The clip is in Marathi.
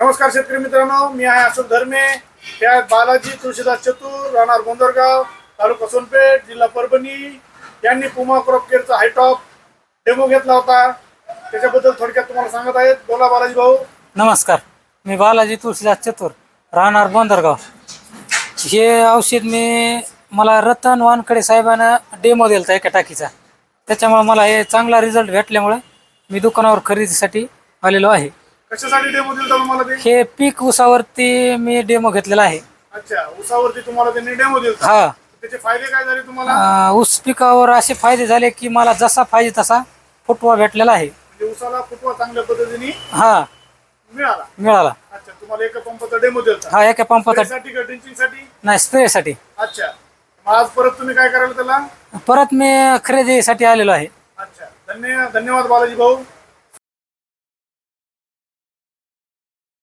नमस्कार शेतकरी मित्रांनो मी आहे अशोक धर्मे. त्या बालाजी तुळशीदास चतुर राहणार गोंदरगाव तालुका सोनपेठ जिल्हा परभणी. यांनी पुमा क्रॉप केअरचा हायटॉप डेमो घेतला होता. त्याच्याबद्दल थोडक्यात तुम्हाला सांगत आहेत. बोला बालाजी भाऊ. नमस्कार. मी बालाजी तुळशीदास चतुर राहणार बोंदरगाव हे औषध मी मला रतन वानकडे साहेबांना डेमो दिलता एका टाकीचा. त्याच्यामुळे मला हे चांगला रिझल्ट भेटल्यामुळे मी दुकानावर खरेदीसाठी आलेलो आहे. कशासाठी डेमो दिलता तुम्हाला ते? हे पीक ऊसावरती मी डेमो घेतलेला आहे. अच्छा उसावरती तुम्हाला त्यांनी डेमो दिलता? हा. त्याचे फायदे काय झाले तुम्हाला? अं, ऊस पिकावर असे फायदे झाले की मला जसा पाहिजे तसा फुटवा भेटलेला आहे. म्हणजे उसाला फुटवा चांगल्या पद्धतीने हा. मिळाला? मिळाला. अच्छा तुम्हाला एका पंपाचा डेमो दिलता? हा एका पंपाचा साठी का ड्रिंचिंगसाठी? नाही स्प्रेसाठी. अच्छा. मग आज परत तुम्ही काय करायला त्याला? परत मी खरेदीसाठी आलेलो आहे. अच्छा. धन्यवाद धन्यवाद बालाजी भाऊ.